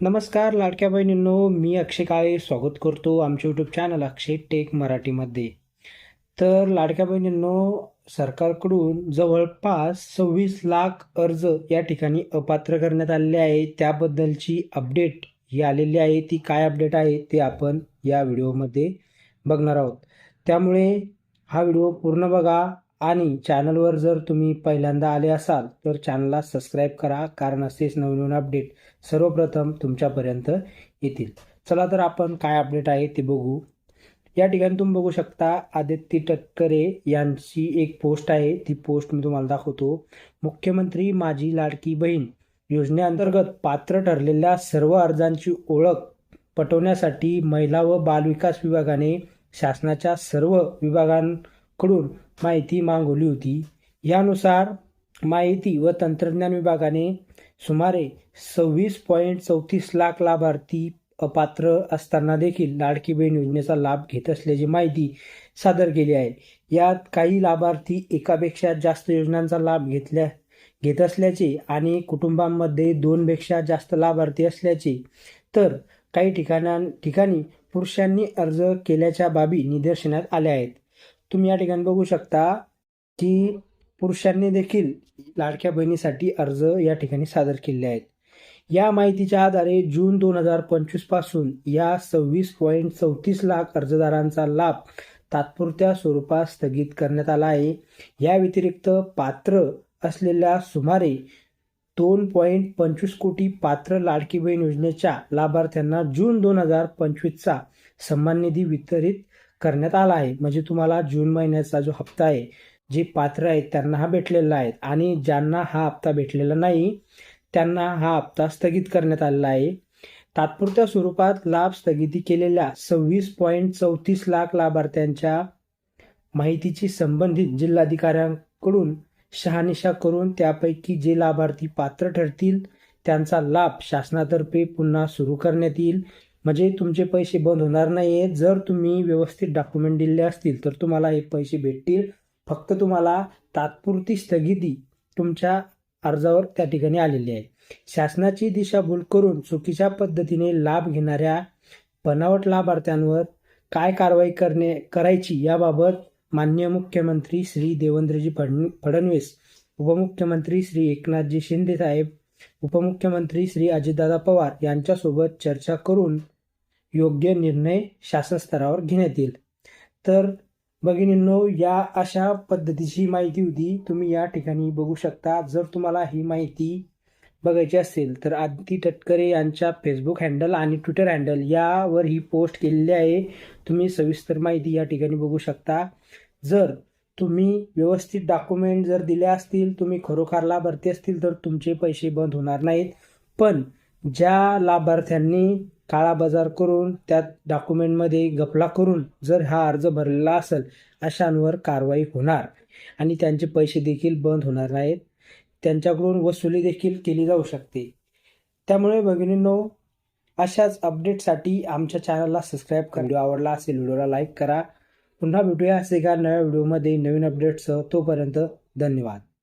नमस्कार लाडक्या बहिणींनो. मी अक्षय काळे स्वागत करतो आमच्या यूट्यूब चॅनल अक्षय टेक मराठीमध्ये. तर लाडक्या बहिणींनो सरकारकडून जवळपास सव्वीस लाख अर्ज या ठिकाणी अपात्र करण्यात आलेले आहे. त्याबद्दलची अपडेट ही आलेली आहे. ती काय अपडेट आहे ते आपण या व्हिडिओमध्ये बघणार आहोत. त्यामुळे हा व्हिडिओ पूर्ण बघा. आणि चॅनलवर जर तुम्ही पहिल्यांदा आले असाल तर चॅनलला सबस्क्राईब करा कारण असेच नवीन अपडेट सर्वप्रथम तुमच्यापर्यंत येतील. चला तर आपण काय अपडेट आहे ते बघू. या ठिकाणी तुम्ही बघू शकता आदित्य टटकरे यांची एक पोस्ट आहे. ती पोस्ट मी तुम्हाला दाखवतो. मुख्यमंत्री माझी लाडकी बहीण योजनेअंतर्गत पात्र ठरलेल्या सर्व अर्जांची ओळख पटवण्यासाठी महिला व बालविकास विभागाने शासनाच्या सर्व कडून माहिती मागवली होती. यानुसार माहिती व तंत्रज्ञान विभागाने सुमारे सव्वीस पॉईंट चौतीस लाख लाभार्थी अपात्र असताना देखील लाडकी बहीण योजनेचा लाभ घेत असल्याची माहिती सादर केली आहे. यात काही लाभार्थी एकापेक्षा जास्त योजनांचा लाभ घेतल्या घेत असल्याचे आणि कुटुंबांमध्ये दोनपेक्षा जास्त लाभार्थी असल्याचे. तर काही ठिकाणा ठिकाणी पुरुषांनी अर्ज केल्याच्या बाबी निदर्शनात आल्या आहेत. तुम्ही या ठिकाणी बघू शकता की पुरुषांनी देखील लाडक्या बहिणीसाठी अर्ज या ठिकाणी सादर केले आहेत. या माहितीच्या आधारे जून दोन हजार पंचवीसपासून या सव्वीस पॉईंट चौतीस लाख अर्जदारांचा लाभ तात्पुरत्या स्वरूपात स्थगित करण्यात आला आहे. या व्यतिरिक्त पात्र असलेल्या सुमारे दोन पॉईंट पंचवीस कोटी पात्र लाडकी बहीण योजनेच्या लाभार्थ्यांना जून दोन हजार पंचवीसचा सन्मान निधी वितरित करण्यात आला आहे. म्हणजे तुम्हाला जून महिन्याचा जो हप्ता आहे जे पात्र आहेत त्यांना हा भेटलेला आहे. आणि ज्यांना हा हप्ता भेटलेला नाही त्यांना हा हप्ता स्थगित करण्यात आलेला आहे. तात्पुरत्या स्वरूपात लाभ स्थगिती केलेल्या सव्वीस पॉईंट चौतीस लाख लाभार्थ्यांच्या माहितीची संबंधित जिल्हाधिकाऱ्यांकडून शहानिशा करून त्यापैकी जे लाभार्थी पात्र ठरतील त्यांचा लाभ शासनातर्फे पुन्हा सुरू करण्यात येईल. म्हणजे तुमचे पैसे बंद होणार नाही आहेत जर तुम्ही व्यवस्थित डॉक्युमेंट दिले असतील तर तुम्हाला हे पैसे भेटतील. फक्त तुम्हाला तात्पुरती स्थगिती तुमच्या अर्जावर त्या ठिकाणी आलेली आहे. शासनाची दिशाभूल करून चुकीच्या पद्धतीने लाभ घेणाऱ्या बनावट लाभार्थ्यांवर काय कारवाई करणे करायची याबाबत मान्य मुख्यमंत्री श्री देवेंद्रजी फडण फडणवीस उपमुख्यमंत्री श्री एकनाथजी शिंदे साहेब उपमुख्यमंत्री श्री अजितदादा पवार यांच्यासोबत चर्चा करून योग्य निर्णय शासन स्तरावर घेण्यात येईल. तर भगिनींनो या अशा पद्धतीची माहिती होती. तुम्ही या ठिकाणी बघू शकता. जर तुम्हाला ही माहिती बघायची असेल तर आदिती तटकरे यांच्या फेसबुक हँडल आणि ट्विटर हँडल यावर ही पोस्ट केलेली आहे. तुम्ही सविस्तर माहिती या ठिकाणी बघू शकता. जर तुम्ही व्यवस्थित डॉक्युमेंट जर दिले असतील तुम्ही खरोखर लाभार्थी असतील तर तुमचे पैसे बंद होणार नाहीत. पण ज्या लाभार्थ्यांनी काळा बाजार करून त्यात डॉक्युमेंटमध्ये गपला करून जर हा अर्ज भरलेला असेल अशांवर कारवाई होणार. आणि त्यांचे पैसे देखील बंद होणार नाहीत. त्यांच्याकडून वसुली देखील केली जाऊ शकते. त्यामुळे भगिनींनो अशाच अपडेटसाठी आमच्या चॅनलला सबस्क्राईब करा. व्हिडिओ आवडला असेल व्हिडिओला लाईक करा. पुन्हा भेटूया असे एका नव्या व्हिडिओमध्ये नवीन अपडेट्ससह तोपर्यंत धन्यवाद.